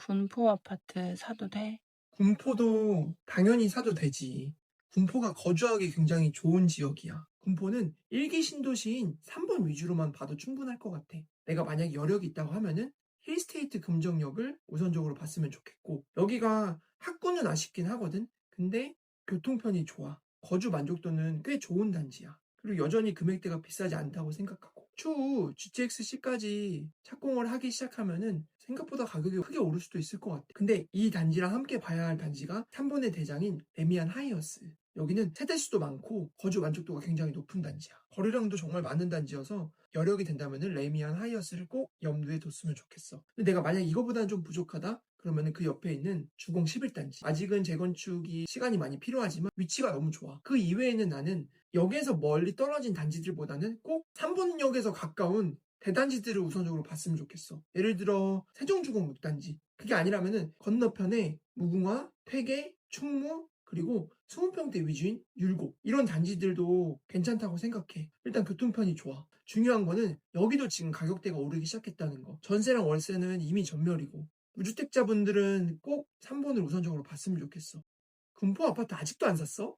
군포 아파트 사도 돼? 군포도 당연히 사도 되지. 군포가 거주하기 굉장히 좋은 지역이야. 군포는 일기 신도시인 3번 위주로만 봐도 충분할 것 같아. 내가 만약 여력이 있다고 하면은 힐스테이트 금정역을 우선적으로 봤으면 좋겠고 여기가 학구는 아쉽긴 하거든. 근데 교통편이 좋아. 거주 만족도는 꽤 좋은 단지야. 그리고 여전히 금액대가 비싸지 않다고 생각하고 추후 GTX-C까지 착공을 하기 시작하면은 생각보다 가격이 크게 오를 수도 있을 것 같아. 근데 이 단지랑 함께 봐야 할 단지가 3번의 대장인 레미안 하이어스. 여기는 세대수도 많고 거주 만족도가 굉장히 높은 단지야. 거래량도 정말 많은 단지여서 여력이 된다면은 레미안 하이어스를 꼭 염두에 뒀으면 좋겠어. 근데 내가 만약 이거보다는 좀 부족하다? 그러면은 그 옆에 있는 주공 11단지. 아직은 재건축이 시간이 많이 필요하지만 위치가 너무 좋아. 그 이외에는 나는 역에서 멀리 떨어진 단지들보다는 꼭 3번역에서 가까운 대단지들을 우선적으로 봤으면 좋겠어. 예를 들어 세종주공 6단지. 그게 아니라면은 건너편에 무궁화, 퇴계, 충무, 그리고 수문평대 위주인 율곡 이런 단지들도 괜찮다고 생각해. 일단 교통편이 좋아. 중요한 거는 여기도 지금 가격대가 오르기 시작했다는 거. 전세랑 월세는 이미 전멸이고 무주택자분들은 꼭 3번을 우선적으로 봤으면 좋겠어. 금포 아파트 아직도 안 샀어?